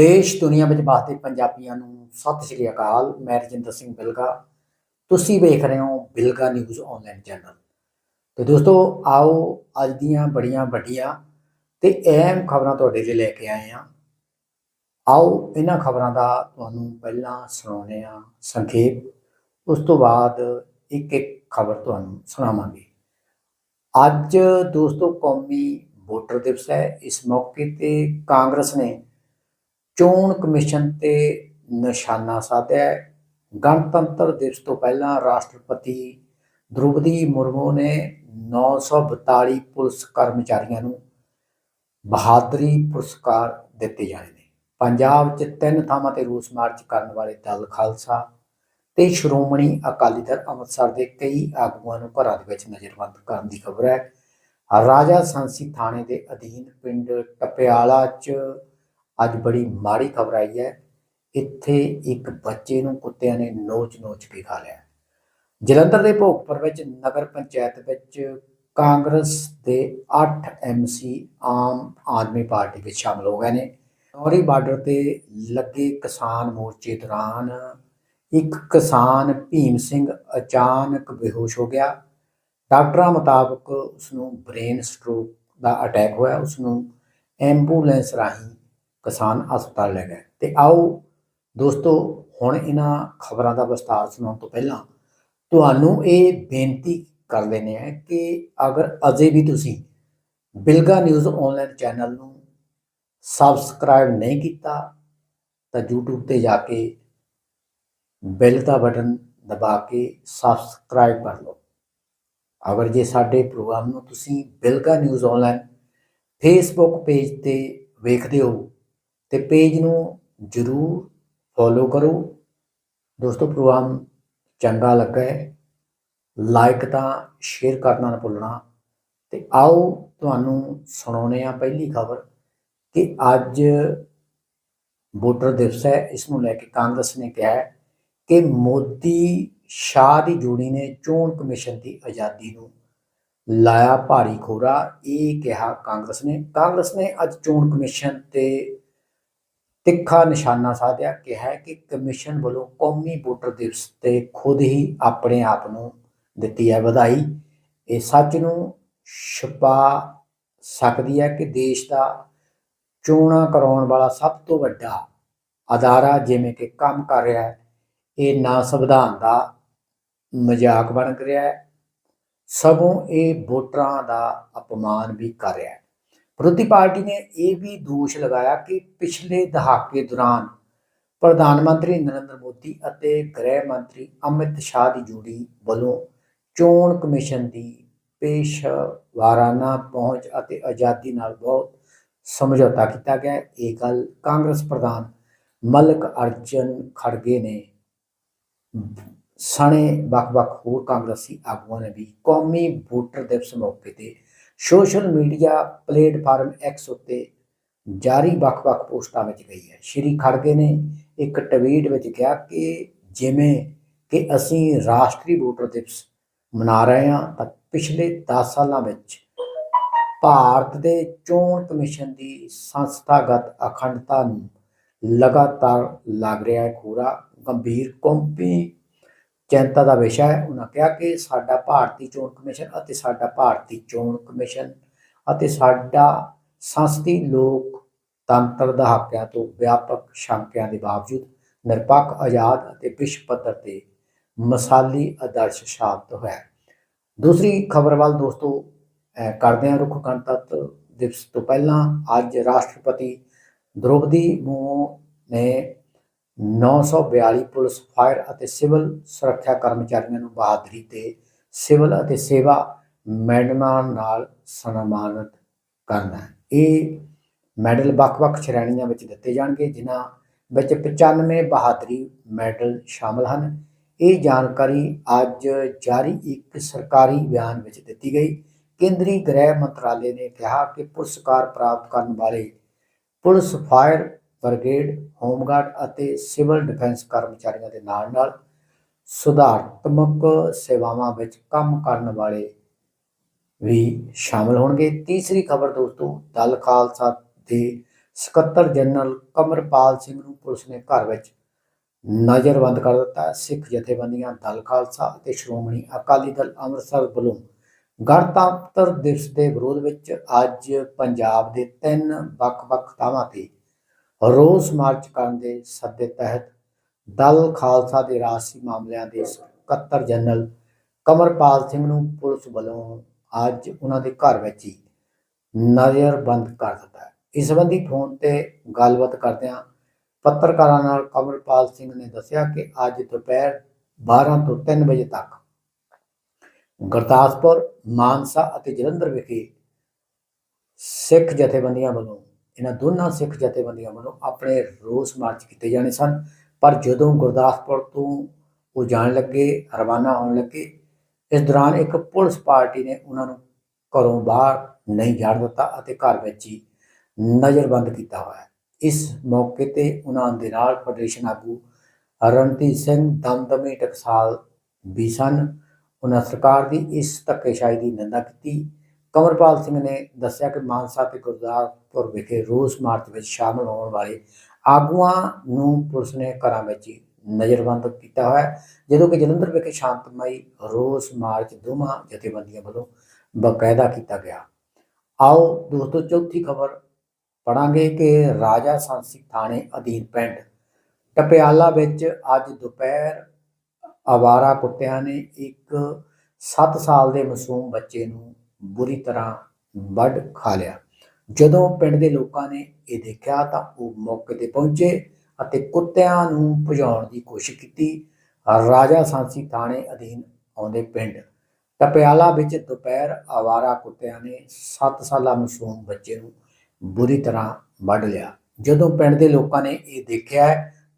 ਦੇਸ਼ ਦੁਨੀਆ ਵਿੱਚ ਵਸਦੇ ਪੰਜਾਬੀਆਂ ਨੂੰ ਸਤਿ ਸ਼੍ਰੀ ਅਕਾਲ। ਮੈਂ ਰਜਿੰਦਰ ਸਿੰਘ ਬਿਲਗਾ। ਤੁਸੀਂ ਵੇਖ ਰਹੇ ਹੋ ਬਿਲਗਾ ਨਿਊਜ਼ ਆਨਲਾਈਨ ਚੈਨਲ ਤੇ ਦੋਸਤੋ, ਆਓ ਅੱਜ ਦੀਆਂ ਬੜੀਆਂ ਵੱਡੀਆਂ ਤੇ ਅਹਿਮ ਖਬਰਾਂ ਤੁਹਾਡੇ ਲਈ ਲੈ ਕੇ ਆਏ ਹਾਂ। ਆਓ, ਇਹਨਾਂ ਖਬਰਾਂ ਦਾ ਤੁਹਾਨੂੰ ਪਹਿਲਾਂ ਸੁਣਾਉਂਦੇ ਹਾਂ ਸੰਖੇਪ। ਉਸ ਤੋਂ ਬਾਅਦ ਇੱਕ ਇੱਕ ਖਬਰ ਤੁਹਾਨੂੰ ਸੁਣਾਵਾਂਗੇ। ਅੱਜ ਦੋਸਤੋ, ਕੌਮੀ ਵੋਟਰ ਦਿਵਸ ਹੈ। ਇਸ ਮੌਕੇ ਤੇ ਕਾਂਗਰਸ ਨੇ ਚੋਣ ਕਮਿਸ਼ਨ ਤੇ ਨਿਸ਼ਾਨਾ ਸਾਧਿਆ ਗਣਤੰਤਰ ਦਿਵਸ ਤੋਂ ਪਹਿਲਾਂ ਰਾਸ਼ਟਰਪਤੀ ਦ੍ਰੋਪਦੀ ਮੁਰਮੂ ਨੇ 942 ਪੁਲਿਸ ਕਰਮਚਾਰੀਆਂ ਨੂੰ ਬਹਾਦਰੀ ਪੁਰਸਕਾਰ ਦਿੱਤੇ ਜਾਣੇ ਨੇ। ਪੰਜਾਬ 'ਚ ਤਿੰਨ ਥਾਵਾਂ ਤੇ ਰੋਸ ਮਾਰਚ ਕਰਨ ਵਾਲੇ ਦਲ ਖਾਲਸਾ ਤੇ ਸ਼੍ਰੋਮਣੀ ਅਕਾਲੀ ਦਲ ਅੰਮ੍ਰਿਤਸਰ ਦੇ ਕਈ ਆਗੂਆਂ ਨੂੰ ਘਰਾਂ ਦੇ ਵਿੱਚ ਨਜ਼ਰਬੰਦ ਕਰਨ ਦੀ ਖਬਰ ਹੈ। ਰਾਜਾ ਸੰਸੀ ਥਾਣੇ ਦੇ ਅਧੀਨ ਪਿੰਡ ਟਪਿਆਲਾ 'ਚ ਅੱਜ ਬੜੀ ਮਾੜੀ ਖਬਰ ਆਈ ਹੈ। ਇੱਥੇ ਇੱਕ ਬੱਚੇ ਨੂੰ ਕੁੱਤਿਆਂ ਨੇ ਨੋਚ-ਨੋਚ ਕੇ ਖਾ ਲਿਆ। ਜਲੰਧਰ ਦੇ ਭੋਗਪੁਰ ਵਿੱਚ, ਨਗਰ ਪੰਚਾਇਤ ਵਿੱਚ ਕਾਂਗਰਸ ਦੇ 8 ਐਮਸੀ ਆਮ ਆਦਮੀ ਪਾਰਟੀ ਵਿੱਚ ਸ਼ਾਮਲ ਹੋ ਗਏ ਨੇ। ਔਰੀ ਬਾਰਡਰ ਤੇ ਲੱਗੇ ਕਿਸਾਨ ਮੋਰਚੇ ਦੌਰਾਨ ਇੱਕ ਕਿਸਾਨ ਭੀਮ ਸਿੰਘ ਅਚਾਨਕ ਬੇਹੋਸ਼ ਹੋ ਗਿਆ। ਡਾਕਟਰਾਂ ਮੁਤਾਬਕ ਉਸ ਨੂੰ ਬ੍ਰੇਨ ਸਟ੍ਰੋਕ ਦਾ ਅਟੈਕ ਹੋਇਆ। ਉਸ ਨੂੰ ਐਂਬੂਲੈਂਸ ਰਾਹੀਂ ਕਿਸਾਨ ਹਸਪਤਾਲ ਲੈ ਗਏ। ਤੇ ਆਓ ਦੋਸਤੋ, ਹੁਣ ਇਹਨਾਂ ਖਬਰਾਂ ਦਾ ਵਿਸਤਾਰ ਸੁਣਾਉਣ ਤੋਂ ਪਹਿਲਾਂ ਤੁਹਾਨੂੰ ਇਹ ਬੇਨਤੀ ਕਰ ਲੈਨੇ ਆ ਕਿ ਅਗਰ ਅਜੇ ਵੀ ਤੁਸੀਂ ਬਿਲਗਾ ਨਿਊਜ਼ ਆਨਲਾਈਨ ਚੈਨਲ ਨੂੰ ਸਬਸਕ੍ਰਾਈਬ ਨਹੀਂ ਕੀਤਾ, ਤਾਂ YouTube ਤੇ ਜਾ ਕੇ ਬੈਲ ਦਾ ਬਟਨ ਦਬਾ ਕੇ ਸਬਸਕ੍ਰਾਈਬ ਕਰ ਲਓ। ਅਗਰ ਜੇ ਸਾਡੇ ਪ੍ਰੋਗਰਾਮ ਨੂੰ ਤੁਸੀਂ Bilga news online Facebook page ਤੇ ਵੇਖਦੇ ਹੋ ਤੇ ਪੇਜ ਨੂੰ ਜਰੂਰ ਫੋਲੋ ਕਰੋ। ਦੋਸਤੋ ਪ੍ਰੋਗਰਾਮ ਚੰਗਾ ਲੱਗਾ ਹੈ। ਲਾਈਕ ਤਾਂ ਸ਼ੇਅਰ ਕਰਨਾ ਨਾ ਭੁੱਲਣਾ। ਤੇ ਆਓ ਤੁਹਾਨੂੰ ਸੁਣਾਉਨੇ ਆ ਪਹਿਲੀ ਖਬਰ ਕਿ ਅੱਜ ਵੋਟਰ ਦਿਵਸ ਹੈ। ਇਸ ਨੂੰ ਲੈ ਕੇ ਕਾਂਗਰਸ ਨੇ ਕਿਹਾ ਹੈ ਕਿ ਮੋਦੀ ਸ਼ਾਹ ਦੀ ਜੋੜੀ ਨੇ ਚੋਣ ਕਮਿਸ਼ਨ ਦੀ ਆਜ਼ਾਦੀ ਨੂੰ ਲਾਇਆ ਭਾਰੀ ਖੋਰਾ। ਇਹ ਕਿਹਾ ਕਾਂਗਰਸ ਨੇ। ਕਾਂਗਰਸ ਨੇ ਅੱਜ ਚੋਣ ਕਮਿਸ਼ਨ ਤੇ ਤਿੱਖਾ ਨਿਸ਼ਾਨਾ ਸਾਧਿਆ, ਕਿਹਾ ਕਿ ਕਮਿਸ਼ਨ ਵੱਲੋਂ ਕੌਮੀ ਵੋਟਰ ਦਿਵਸ ਤੇ ਖੁਦ ਹੀ ਆਪਣੇ ਆਪ ਨੂੰ ਦਿੱਤੀ ਹੈ ਵਧਾਈ। ਇਹ ਸੱਚ ਨੂੰ ਛਪਾ ਸਕਦੀ ਹੈ ਕਿ ਦੇਸ਼ ਦਾ ਚੋਣਾਂ ਕਰਾਉਣ ਵਾਲਾ ਸਭ ਤੋਂ ਵੱਡਾ ਅਦਾਰਾ ਜਿਵੇਂ ਕਿ ਕੰਮ ਕਰ ਰਿਹਾ ਹੈ, ਇਹ ਨਾ ਸੰਵਿਧਾਨ ਦਾ ਮਜ਼ਾਕ ਬਣ ਰਿਹਾ ਹੈ, ਸਗੋਂ ਇਹ ਵੋਟਰਾਂ ਦਾ ਅਪਮਾਨ ਵੀ ਕਰ ਰਿਹਾ ਹੈ। ਵਿਰੋਧੀ ਪਾਰਟੀ ਨੇ ਇਹ ਵੀ ਦੋਸ਼ ਲਗਾਇਆ ਕਿ ਪਿਛਲੇ ਦਹਾਕੇ ਦੌਰਾਨ ਪ੍ਰਧਾਨ ਮੰਤਰੀ ਨਰਿੰਦਰ ਮੋਦੀ ਅਤੇ ਗ੍ਰਹਿ ਮੰਤਰੀ ਅਮਿਤ ਸ਼ਾਹ ਦੀ ਜੋੜੀ ਵੱਲੋਂ ਚੋਣ ਕਮਿਸ਼ਨ ਦੀ ਪੇਸ਼ਵਾਰਾਨਾ ਪਹੁੰਚ ਅਤੇ ਆਜ਼ਾਦੀ ਨਾਲ ਬਹੁਤ ਸਮਝੌਤਾ ਕੀਤਾ ਗਿਆ। ਇਹ ਗੱਲ ਕਾਂਗਰਸ ਪ੍ਰਧਾਨ ਮਲਕ ਅਰਜਨ ਖੜਗੇ ਨੇ ਸਣੇ ਵੱਖ-ਵੱਖ ਹੋਰ ਕਾਂਗਰਸੀ ਆਗੂਆਂ ਨੇ ਵੀ ਕੌਮੀ ਵੋਟਰ ਦਿਵਸ ਮੌਕੇ ਤੇ ਸੋਸ਼ਲ ਮੀਡੀਆ ਪਲੇਟਫਾਰਮ ਐਕਸ ਉੱਤੇ ਜਾਰੀ ਵੱਖ-ਵੱਖ ਪੋਸਟਾਂ ਵਿੱਚ ਗਈ ਹੈ। ਸ਼੍ਰੀ ਖੜਗੇ ਨੇ ਇੱਕ ਟਵੀਟ ਵਿੱਚ ਕਿਹਾ ਕਿ ਜਿਵੇਂ ਕਿ ਅਸੀਂ ਰਾਸ਼ਟਰੀ ਵੋਟਰ ਦਿਵਸ ਮਨਾ ਰਹੇ ਹਾਂ, ਤਾਂ ਪਿਛਲੇ 10 ਸਾਲਾਂ ਵਿੱਚ ਭਾਰਤ ਦੇ ਚੋਣ ਕਮਿਸ਼ਨ ਦੀ ਸੰਸਥਾਗਤ ਅਖੰਡਤਾ ਨੂੰ ਲਗਾਤਾਰ ਲੱਗ ਰਿਹਾ ਹੈ। ਖੋਰਾ ਗੰਭੀਰ, ਕੌਮੀ ਚਿੰਤਾ ਦਾ ਵਿਸ਼ਾ ਹੈ। ਉਹਨਾਂ ਕਿਹਾ ਕਿ ਸਾਡਾ ਭਾਰਤੀ ਚੋਣ ਕਮਿਸ਼ਨ ਅਤੇ ਸਾਡਾ ਭਾਰਤੀ ਚੋਣ ਕਮਿਸ਼ਨ ਅਤੇ ਸਾਡਾ ਸੰਸਦੀ ਲੋਕਤੰਤਰ ਦਹਾਕਿਆਂ ਤੋਂ ਵਿਆਪਕ ਸ਼ੰਕਿਆਂ ਦੇ ਬਾਵਜੂਦ ਨਿਰਪੱਖ, ਆਜ਼ਾਦ ਅਤੇ ਵਿਸ਼ਵ ਪੱਧਰ ਤੇ ਮਸਾਲੀ ਆਦਰਸ਼ ਸਾਬਤ ਹੋਇਆ ਦੂਸਰੀ ਖਬਰ ਵੱਲ ਦੋਸਤੋ, ਅਹ ਕਰਦੇ ਹਾਂ ਰੁੱਖ ਗਣਤੰਤਰ ਦਿਵਸ ਤੋਂ ਪਹਿਲਾਂ ਅੱਜ ਰਾਸ਼ਟਰਪਤੀ ਦ੍ਰੋਪਦੀ ਮੁਰਮੂ ਨੇ 942 ਪੁਲਿਸ, ਫਾਇਰ ਅਤੇ ਸਿਵਲ ਸੁਰੱਖਿਆ ਕਰਮਚਾਰੀਆਂ ਨੂੰ ਬਹਾਦਰੀ ਤੇ ਸਿਵਲ ਅਤੇ ਸੇਵਾ ਮੈਡਲਾਂ ਨਾਲ ਸਨਮਾਨਿਤ ਕਰਨਾ ਇਹ ਮੈਡਲ ਵੱਖ-ਵੱਖ ਸ਼੍ਰੇਣੀਆਂ ਵਿੱਚ ਦਿੱਤੇ ਜਾਣਗੇ, ਜਿਨ੍ਹਾਂ ਵਿੱਚ 95 ਬਹਾਦਰੀ ਮੈਡਲ ਸ਼ਾਮਲ ਹਨ। ਇਹ ਜਾਣਕਾਰੀ ਅੱਜ ਜਾਰੀ ਇੱਕ ਸਰਕਾਰੀ ਬਿਆਨ ਵਿੱਚ ਦਿੱਤੀ ਗਈ। ਕੇਂਦਰੀ ਗ੍ਰਹਿ ਮੰਤਰਾਲੇ ਨੇ ਕਿਹਾ ਕਿ ਪੁਰਸਕਾਰ ਪ੍ਰਾਪਤ ਕਰਨ ਵਾਲੇ police, fire brigade, home guard ਅਤੇ ਸਿਵਲ ਡਿਫੈਂਸ ਕਰਮਚਾਰੀਆਂ ਦੇ ਨਾਲ-ਨਾਲ ਸੁਧਾਰਤਮਕ ਸੇਵਾਵਾਂ ਵਿੱਚ ਕੰਮ ਕਰਨ ਵਾਲੇ ਵੀ ਸ਼ਾਮਲ ਹੋਣਗੇ। ਤੀਸਰੀ ਖਬਰ ਦੋਸਤੋ, ਦਲ ਖਾਲਸਾ ਦੇ ਸਕੱਤਰ ਜਨਰਲ ਕਮਰਪਾਲ ਸਿੰਘ ਨੂੰ ਪੁਲਿਸ ਨੇ ਘਰ ਵਿੱਚ ਨਜ਼ਰਬੰਦ ਕਰ ਦਿੱਤਾ। ਸਿੱਖ ਜਥੇਬੰਦੀਆਂ, ਦਲ ਖਾਲਸਾ ਅਤੇ ਸ਼੍ਰੋਮਣੀ ਅਕਾਲੀ ਦਲ ਅੰਮ੍ਰਿਤਸਰ ਵੱਲੋਂ ਗਣਤੰਤਰ ਦਿਵਸ ਦੇ ਵਿਰੋਧ ਵਿੱਚ ਅੱਜ ਪੰਜਾਬ ਦੇ ਤਿੰਨ ਵੱਖ-ਵੱਖ ਥਾਵਾਂ ਤੇ ਰੋਸ ਮਾਰਚ ਕਰਨ ਦੇ ਸੱਦੇ ਤਹਿਤ ਦਲ ਖਾਲਸਾ ਦੇ ਰਾਸ਼ੀ ਮਾਮਲਿਆਂ ਦੇ ਸਕੱਤਰ ਜਨਰਲ ਕਮਰਪਾਲ ਸਿੰਘ ਨੂੰ ਪੁਲਿਸ ਵੱਲੋਂ ਅੱਜ ਉਹਨਾਂ ਦੇ ਘਰ ਵਿੱਚ ਹੀ ਨਜ਼ਰਬੰਦ ਕਰ ਦਿੱਤਾ ਹੈ। ਇਸ ਸੰਬੰਧੀ ਫੋਨ ਤੇ ਗੱਲਬਾਤ ਕਰਦਿਆਂ ਪੱਤਰਕਾਰਾਂ ਨਾਲ ਕਮਰਪਾਲ ਸਿੰਘ ਨੇ ਦੱਸਿਆ ਕਿ ਅੱਜ ਦੁਪਹਿਰ 12 ਤੋਂ 3 ਵਜੇ ਤੱਕ ਗੁਰਦਾਸਪੁਰ, ਮਾਨਸਾ ਅਤੇ ਜਲੰਧਰ ਵਿਖੇ ਸਿੱਖ ਜਥੇਬੰਦੀਆਂ ਵੱਲੋਂ ਇਹਨਾਂ ਦੋਨਾਂ ਸਿੱਖ ਜਥੇਬੰਦੀਆਂ ਵੱਲੋਂ ਆਪਣੇ ਰੋਸ ਮਾਰਚ ਕੀਤੇ ਜਾਣੇ ਸਨ। ਪਰ ਜਦੋਂ ਗੁਰਦਾਸਪੁਰ ਤੋਂ ਉਹ ਜਾਣ ਲੱਗੇ, ਰਵਾਨਾ ਹੋਣ ਲੱਗੇ, ਇਸ ਦੌਰਾਨ ਇੱਕ ਪੁਲਿਸ ਪਾਰਟੀ ਨੇ ਉਹਨਾਂ ਨੂੰ ਘਰੋਂ ਬਾਹਰ ਨਹੀਂ ਜਾਣ ਦਿੱਤਾ ਅਤੇ ਘਰ ਵਿੱਚ ਹੀ ਨਜ਼ਰਬੰਦ ਕੀਤਾ ਹੋਇਆ। ਇਸ ਮੌਕੇ ਤੇ ਉਹਨਾਂ ਦੇ ਨਾਲ ਫੈਡਰੇਸ਼ਨ ਆਗੂ ਰਣਜੀਤ ਸਿੰਘ ਦਮਦਮੀ ਟਕਸਾਲ ਵੀ ਸਨ। ਉਹਨਾਂ ਸਰਕਾਰ ਦੀ ਇਸ ਧੱਕੇਸ਼ਾਹੀ ਦੀ ਨਿੰਦਾ ਕੀਤੀ। ਕਮਰਪਾਲ ਸਿੰਘ ਨੇ ਦੱਸਿਆ ਕਿ ਮਾਨਸਾ ਤੇ ਗੁਰਦਾਸਪੁਰ ਵਿਖੇ ਰੋਸ ਮਾਰਚ ਵਿੱਚ ਸ਼ਾਮਲ ਹੋਣ ਵਾਲੇ ਆਗੂਆਂ ਨੂੰ ਪੁਲਿਸ ਨੇ ਘਰਾਂ ਵਿੱਚ ਹੀ ਨਜ਼ਰਬੰਦ ਕੀਤਾ ਹੋਇਆ ਜਦੋਂ ਕਿ ਜਲੰਧਰ ਵਿਖੇ ਸ਼ਾਂਤਮਈ ਰੋਸ ਮਾਰਚ ਦੋਵਾਂ ਜਥੇਬੰਦੀਆਂ ਵੱਲੋਂ ਬਕਾਇਦਾ ਕੀਤਾ ਗਿਆ। ਆਓ ਦੋਸਤੋ, ਚੌਥੀ ਖਬਰ ਪੜਾਂਗੇ ਕਿ ਰਾਜਾ ਸੰਸੀ ਥਾਣੇ ਅਧੀਨ ਪਿੰਡ ਟਪਿਆਲਾ ਵਿੱਚ ਅੱਜ ਦੁਪਹਿਰ ਆਵਾਰਾ ਕੁੱਤਿਆਂ ਨੇ ਇੱਕ 7 ਸਾਲ ਦੇ ਮਾਸੂਮ ਬੱਚੇ ਨੂੰ ਬੁਰੀ ਤਰ੍ਹਾਂ ਵੱਢ ਖਾ ਲਿਆ। ਜਦੋਂ ਪਿੰਡ ਦੇ ਲੋਕਾਂ ਨੇ ਇਹ ਦੇਖਿਆ ਤਾਂ ਉਹ ਮੌਕੇ ਤੇ ਪਹੁੰਚੇ ਅਤੇ ਕੁੱਤਿਆਂ ਨੂੰ ਭਜਾਉਣ ਦੀ ਕੋਸ਼ਿਸ਼ ਕੀਤੀ। ਰਾਜਾ ਸਾਂਸੀ ਥਾਣੇ ਅਧੀਨ ਆਉਂਦੇ ਪਿੰਡ। ਟਪਿਆਲਾ ਵਿੱਚ ਦੁਪਹਿਰ ਆਵਾਰਾ ਕੁੱਤਿਆਂ ਨੇ 7 ਸਾਲਾ ਮਾਸੂਮ ਬੱਚੇ ਨੂੰ ਬੁਰੀ ਤਰ੍ਹਾਂ ਵੱਢ ਲਿਆ। ਜਦੋਂ ਪਿੰਡ ਦੇ ਲੋਕਾਂ ਨੇ ਇਹ ਦੇਖਿਆ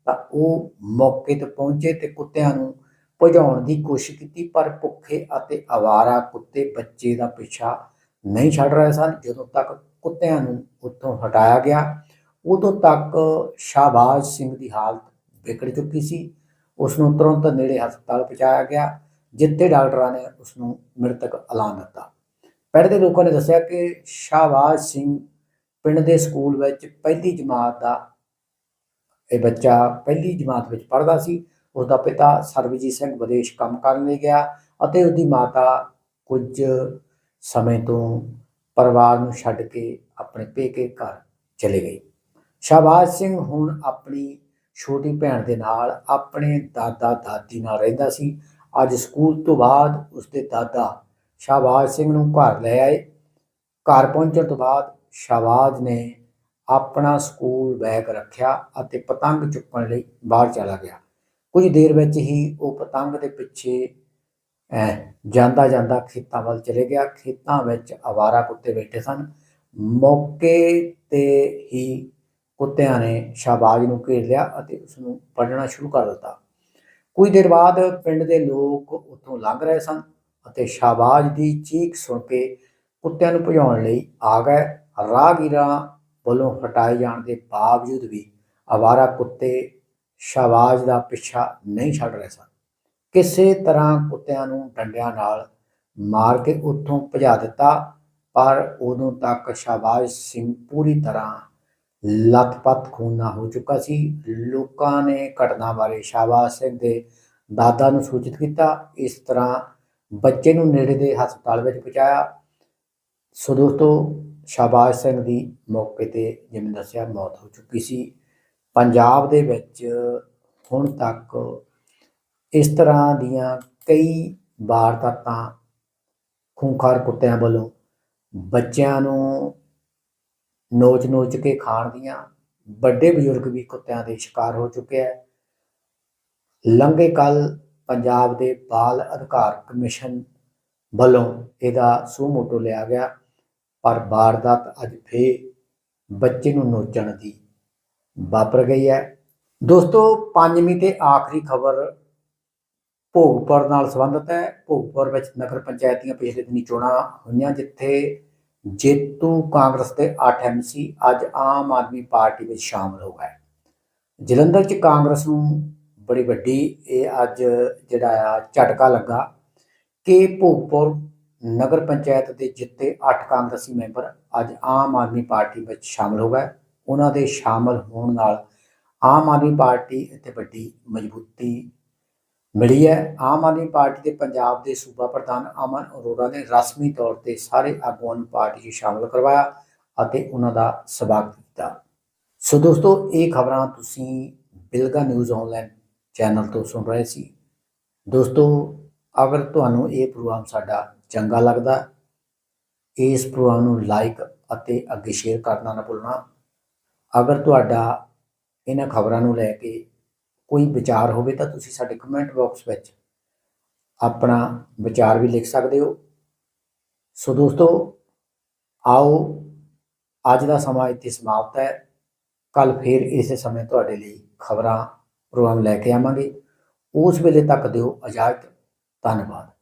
ਤਾਂ ਉਹ ਮੌਕੇ ਤੇ ਪਹੁੰਚੇ ਤੇ ਕੁੱਤਿਆਂ ਨੂੰ ਭਜਾਉਣ ਦੀ ਕੋਸ਼ਿਸ਼ ਕੀਤੀ, ਪਰ ਭੁੱਖੇ ਅਤੇ ਆਵਾਰਾ ਕੁੱਤੇ ਬੱਚੇ ਦਾ ਪਿੱਛਾ ਨਹੀਂ ਛੱਡ ਰਹੇ ਸਨ। ਜਦੋਂ ਤੱਕ ਕੁੱਤਿਆਂ ਨੂੰ ਉੱਥੋਂ ਹਟਾਇਆ ਗਿਆ। ਉਦੋਂ ਤੱਕ ਸ਼ਾਹਬਾਜ਼ ਸਿੰਘ ਦੀ ਹਾਲਤ ਵਿਗੜ ਚੁੱਕੀ ਸੀ। ਉਸ ਨੂੰ ਤੁਰੰਤ ਨੇੜੇ ਹਸਪਤਾਲ ਪਹੁੰਚਾਇਆ ਗਿਆ, ਜਿੱਥੇ ਡਾਕਟਰਾਂ ਨੇ ਉਸ ਨੂੰ ਮ੍ਰਿਤਕ ਐਲਾਨ ਦਿੱਤਾ। ਪਿੰਡ ਦੇ ਲੋਕਾਂ ਨੇ ਦੱਸਿਆ ਕਿ ਸ਼ਾਹਬਾਜ਼ ਸਿੰਘ ਪਿੰਡ ਦੇ ਸਕੂਲ ਵਿੱਚ ਪਹਿਲੀ ਜਮਾਤ ਦਾ ਇਹ ਬੱਚਾ ਪਹਿਲੀ ਜਮਾਤ ਵਿੱਚ ਪੜ੍ਹਦਾ ਸੀ। ਉਸ ਦਾ ਪਿਤਾ ਸਰਬਜੀਤ ਸਿੰਘ ਵਿਦੇਸ਼ ਕੰਮ ਕਰਨ ਲਈ ਗਿਆ ਅਤੇ ਉਸ ਦੀ ਮਾਤਾ ਕੁਝ ਸਮੇਂ ਤੋਂ ਪਰਿਵਾਰ ਨੂੰ ਛੱਡ ਕੇ ਆਪਣੇ ਪੇਕੇ ਘਰ ਚਲੇ ਗਈ ਸ਼ਾਹਬਾਜ਼ ਸਿੰਘ ਹੁਣ ਆਪਣੀ ਛੋਟੀ ਭੈਣ ਦੇ ਨਾਲ ਆਪਣੇ ਦਾਦਾ ਦਾਦੀ ਨਾਲ ਰਹਿੰਦਾ ਸੀ। ਅੱਜ ਸਕੂਲ ਤੋਂ ਬਾਅਦ ਉਸਦੇ ਦਾਦਾ ਸ਼ਾਹਬਾਜ਼ ਸਿੰਘ ਨੂੰ ਘਰ ਲੈ ਆਏ। ਘਰ ਪਹੁੰਚਣ ਤੋਂ ਬਾਅਦ ਸ਼ਾਹਬਾਜ਼ ਨੇ ਆਪਣਾ ਸਕੂਲ ਬੈਗ ਰੱਖਿਆ ਅਤੇ ਪਤੰਗ ਚੁੱਕਣ ਲਈ ਬਾਹਰ ਚਲਾ ਗਿਆ। ਕੁਝ ਦੇਰ ਵਿੱਚ ਹੀ ਉਹ ਪਤੰਗ ਦੇ ਪਿੱਛੇ ਜਾਂਦਾ ਜਾਂਦਾ ਖੇਤਾਂ ਵੱਲ ਚਲੇ ਗਿਆ। ਖੇਤਾਂ ਵਿੱਚ ਆਵਾਰਾ ਕੁੱਤੇ ਬੈਠੇ ਸਨ। ਮੌਕੇ ਤੇ ਹੀ ਕੁੱਤਿਆਂ ਨੇ ਸ਼ਾਹਬਾਜ਼ ਨੂੰ ਘੇਰ ਲਿਆ ਅਤੇ ਉਸ ਨੂੰ ਪੜਨਾ ਸ਼ੁਰੂ ਕਰ ਦਿੱਤਾ। ਕੁਝ ਦੇਰ ਬਾਅਦ ਪਿੰਡ ਦੇ ਲੋਕ ਉੱਥੋਂ ਲੰਘ ਰਹੇ ਸਨ ਅਤੇ ਸ਼ਾਹਬਾਜ਼ ਦੀ ਚੀਖ ਸੁਣ ਕੇ ਕੁੱਤਿਆਂ ਨੂੰ ਭਜਾਉਣ ਲਈ ਆ ਗਏ। ਰਾਹਗੀਰਾਂ ਵੱਲੋਂ ਹਟਾਏ ਜਾਣ ਦੇ ਬਾਵਜੂਦ ਵੀ ਆਵਾਰਾ ਕੁੱਤੇ ਸ਼ਾਹਬਾਜ਼ ਦਾ ਪਿੱਛਾ ਨਹੀਂ ਛੱਡ ਰਹੇ ਸਨ। ਕਿਸੇ ਤਰ੍ਹਾਂ ਕੁੱਤਿਆਂ ਨੂੰ ਡੰਡਿਆਂ ਨਾਲ ਮਾਰ ਕੇ ਉੱਥੋਂ ਭਜਾ ਦਿੱਤਾ, ਪਰ ਉਦੋਂ ਤੱਕ ਸ਼ਾਹਬਾਜ਼ ਸਿੰਘ ਪੂਰੀ ਤਰ੍ਹਾਂ ਲੱਤਪੱਤ ਖੂਨਾ ਹੋ ਚੁੱਕਾ ਸੀ। ਲੋਕਾਂ ਨੇ ਘਟਨਾ ਬਾਰੇ ਸ਼ਾਹਬਾਜ਼ ਸਿੰਘ ਦੇ ਦਾਦਾ ਨੂੰ ਸੂਚਿਤ ਕੀਤਾ। ਇਸ ਤਰ੍ਹਾਂ ਬੱਚੇ ਨੂੰ ਨੇੜੇ ਦੇ ਹਸਪਤਾਲ ਵਿੱਚ ਪਹੁੰਚਾਇਆ। ਸੋ ਦੋਸਤੋ ਸ਼ਾਹਬਾਜ਼ ਸਿੰਘ ਦੀ ਮੌਕੇ ਤੇ ਜਿਵੇਂ ਦੱਸਿਆ, ਮੌਤ ਹੋ ਚੁੱਕੀ ਸੀ। ਪੰਜਾਬ ਦੇ ਵਿੱਚ ਹੁਣ ਤੱਕ ਇਸ ਤਰ੍ਹਾਂ ਦੀਆਂ ਕਈ ਵਾਰਦਾਤਾਂ ਖੂੰਖਾਰ ਕੁੱਤਿਆਂ ਵੱਲੋਂ ਬੱਚਿਆਂ ਨੂੰ ਨੋਚ-ਨੋਚ ਕੇ ਖਾਣ ਦੀਆਂ, ਵੱਡੇ ਬਜ਼ੁਰਗ ਵੀ ਕੁੱਤਿਆਂ ਦੇ ਸ਼ਿਕਾਰ ਹੋ ਚੁੱਕੇ ਹੈ ਲੰਘੇ ਕੱਲ ਪੰਜਾਬ ਦੇ ਬਾਲ ਅਧਿਕਾਰ ਕਮਿਸ਼ਨ ਵੱਲੋਂ ਇਹਦਾ ਸੂਮੋਟੋ ਲਿਆ ਗਿਆ, ਪਰ ਵਾਰਦਾਤ ਅੱਜ ਫੇਰ ਬੱਚੇ ਨੂੰ ਨੋਚਣ ਦੀ ਵਾਪਰ ਗਈ ਹੈ। ਦੋਸਤੋ, ਪੰਜਵੀਂ ਤੇ ਆਖਰੀ ਖਬਰ ਭੋਗਪੁਰ ਨਾਲ ਸੰਬੰਧਿਤ ਹੈ। ਭੋਗਪੁਰ ਵਿੱਚ ਨਗਰ ਪੰਚਾਇਤ ਦੀਆਂ ਪਿਛਲੇ ਦਿਨੀ ਚੋਣਾਂ ਹੋਈਆਂ, ਜਿੱਥੇ ਜੇਤੂ ਕਾਂਗਰਸ ਦੇ 8 ਐਮਸੀ ਅੱਜ ਆਮ ਆਦਮੀ ਪਾਰਟੀ ਵਿੱਚ ਸ਼ਾਮਲ ਹੋ ਗਏ। ਜਲੰਧਰ 'ਚ ਕਾਂਗਰਸ ਨੂੰ ਬੜੀ ਵੱਡੀ ਇਹ ਅੱਜ ਜਿਹੜਾ ਆ ਝਟਕਾ ਲੱਗਾ ਕਿ ਭੋਗਪੁਰ ਨਗਰ ਪੰਚਾਇਤ ਦੇ ਜਿੱਤੇ 8 ਕਾਂਗਰਸੀ ਮੈਂਬਰ ਅੱਜ ਆਮ ਆਦਮੀ ਪਾਰਟੀ ਵਿੱਚ ਸ਼ਾਮਲ ਹੋ ਗਏ। ਉਹਨਾਂ ਦੇ ਸ਼ਾਮਲ ਹੋਣ ਨਾਲ ਆਮ ਆਦਮੀ ਪਾਰਟੀ ਇੱਥੇ ਵੱਡੀ ਮਜ਼ਬੂਤੀ ਮਿਲੀ ਹੈ। ਆਮ ਆਦਮੀ ਪਾਰਟੀ ਦੇ ਪੰਜਾਬ ਦੇ ਸੂਬਾ ਪ੍ਰਧਾਨ ਅਮਨ ਅਰੋੜਾ ਨੇ ਰਸਮੀ ਤੌਰ ਤੇ ਸਾਰੇ ਆਗੂਆਂ ਨੂੰ ਪਾਰਟੀ 'ਚ ਸ਼ਾਮਲ ਕਰਵਾਇਆ ਅਤੇ ਉਹਨਾਂ ਦਾ ਸਵਾਗਤ ਕੀਤਾ। ਸੋ ਦੋਸਤੋ, ਇਹ ਖਬਰਾਂ ਤੁਸੀਂ ਬਿਲਗਾ ਨਿਊਜ਼ ਆਨਲਾਈਨ ਚੈਨਲ ਤੋਂ ਸੁਣ ਰਹੇ ਸੀ। ਦੋਸਤੋ, ਅਗਰ ਤੁਹਾਨੂੰ ਇਹ ਪ੍ਰੋਗਰਾਮ ਸਾਡਾ ਚੰਗਾ ਲੱਗਦਾ, ਇਸ ਪ੍ਰੋਗਰਾਮ ਨੂੰ ਲਾਈਕ ਅਤੇ ਅੱਗੇ ਸ਼ੇਅਰ ਕਰਨਾ ਨਾ ਭੁੱਲਣਾ। ਅਗਰ ਤੁਹਾਡਾ ਇਹਨਾਂ ਖਬਰਾਂ ਨੂੰ ਲੈ ਕੇ ਕੋਈ ਵਿਚਾਰ ਹੋਵੇ ਤਾਂ ਤੁਸੀਂ ਸਾਡੇ ਕਮੈਂਟ ਬਾਕਸ ਵਿੱਚ ਆਪਣਾ ਵਿਚਾਰ ਵੀ ਲਿਖ ਸਕਦੇ ਹੋ। ਸੋ ਦੋਸਤੋ, ਆਓ, ਅੱਜ ਦਾ ਸਮਾਂ ਇੱਥੇ ਸਮਾਪਤ ਹੈ। ਕੱਲ ਫੇਰ ਇਸੇ ਸਮੇਂ ਤੁਹਾਡੇ ਲਈ ਖਬਰਾਂ, ਪ੍ਰੋਗਰਾਮ ਲੈ ਕੇ ਆਵਾਂਗੇ। ਉਸ ਵੇਲੇ ਤੱਕ ਦਿਓ ਇਜਾਜ਼ਤ। ਧੰਨਵਾਦ।